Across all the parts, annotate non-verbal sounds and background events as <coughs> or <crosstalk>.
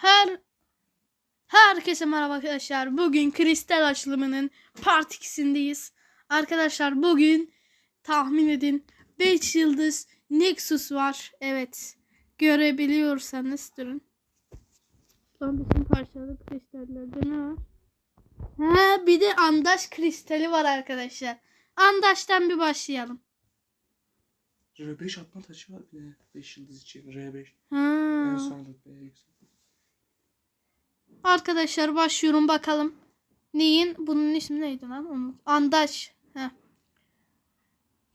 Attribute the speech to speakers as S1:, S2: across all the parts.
S1: Her Herkese merhaba arkadaşlar. Bugün kristal açılımının part 2'sindeyiz. Arkadaşlar bugün tahmin edin 5 yıldız Nexus var. Evet. Görebiliyorsanız durun. Lan bütün parçalı kristallerde ne var? Ha, bir de andaş kristali var arkadaşlar. Andaştan bir başlayalım.
S2: R5 atma taşı var bir de 5 yıldız için R5.
S1: Ha.
S2: En sonunda B yüksek.
S1: Arkadaşlar başlıyorum bakalım. Neyin? Bunun ismi neydi lan? Unut. Andaç. Heh.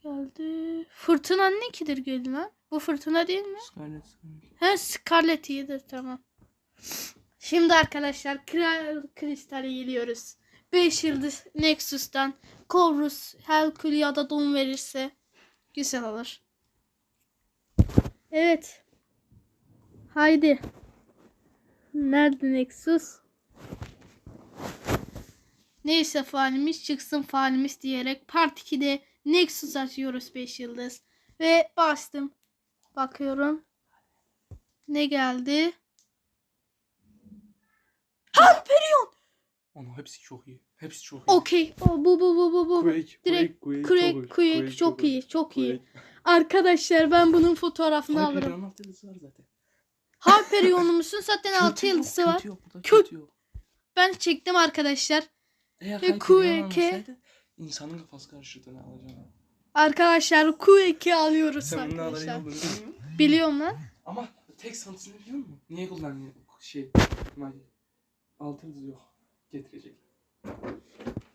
S1: Geldi. Fırtınanın ikidir geldi lan. Bu fırtına değil mi?
S2: Scarlet.
S1: He Scarlet iyidir tamam. Şimdi arkadaşlar kral kristale geliyoruz. 5 yıldız Nexus'tan Korus, Herkül ya da Doom verirse güzel olur. Evet. Haydi. Nerede Nexus? Neyse falimiz çıksın falimiz diyerek part 2'de Nexus açıyoruz 5 yıldız. Ve bastım. Bakıyorum. Ne geldi? Halperion.
S2: Ama hepsi çok iyi. Hepsi çok iyi.
S1: Okey. O, bu bu bu bu bu.
S2: Quake,
S1: Direkt
S2: Quake,
S1: Quake,
S2: Quake,
S1: Quake, çok iyi, çok iyi.
S2: Quake.
S1: Arkadaşlar ben bunun fotoğrafını alırım.
S2: Var zaten.
S1: Hyperion'u musun? Zaten 6
S2: Kötü yok,
S1: yıldızı var.
S2: Kötü yok. Bu da
S1: Kötü.
S2: yok.
S1: Ben çektim arkadaşlar.
S2: Eğer
S1: Ve
S2: olmasaydı insanın kafası karışırdı ne alacağını.
S1: Arkadaşlar Quake'i alıyoruz
S2: Sen bunu
S1: arkadaşlar. Biliyorum lan.
S2: Ama tek sanatını biliyor musun? Niye kullanıyor? Şey, magi. Altı yıldız yok. Getirecek.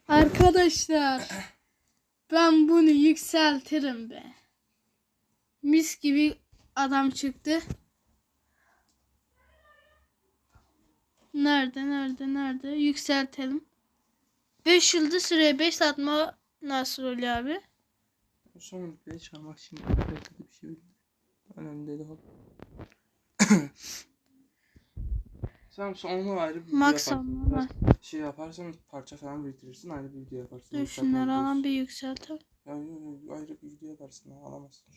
S1: Arkadaşlar ben bunu yükseltirim be. Mis gibi adam çıktı. Nerede nerede nerede yükseltelim. 5 yıldız süreye 5 atma nasıl oluyor abi?
S2: Son bir çalmak belki de bir şey bildim. Önemli değil o. <coughs> Sen onu ayrı bir video
S1: Max
S2: yaparsın.
S1: alma,
S2: Biraz Şey yaparsan parça falan biriktirirsin ayrı bir video yaparsın.
S1: Dur şunları alan bir yükseltelim.
S2: Ya, ya, ya, ayrı bir video yaparsın alamazsın.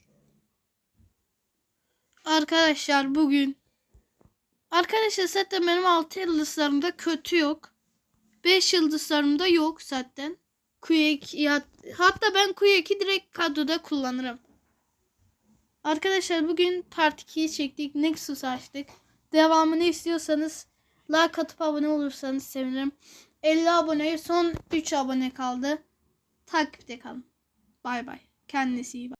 S1: Arkadaşlar bugün Arkadaşlar zaten benim 6 yıldızlarımda kötü yok. 5 yıldızlarımda yok zaten. Quake ya hatta ben Quake'i direkt kadroda kullanırım. Arkadaşlar bugün part 2'yi çektik. Nexus açtık. Devamını istiyorsanız like atıp abone olursanız sevinirim. 50 aboneye son 3 abone kaldı. Takipte kalın. Bay bay. Kendinize iyi bakın.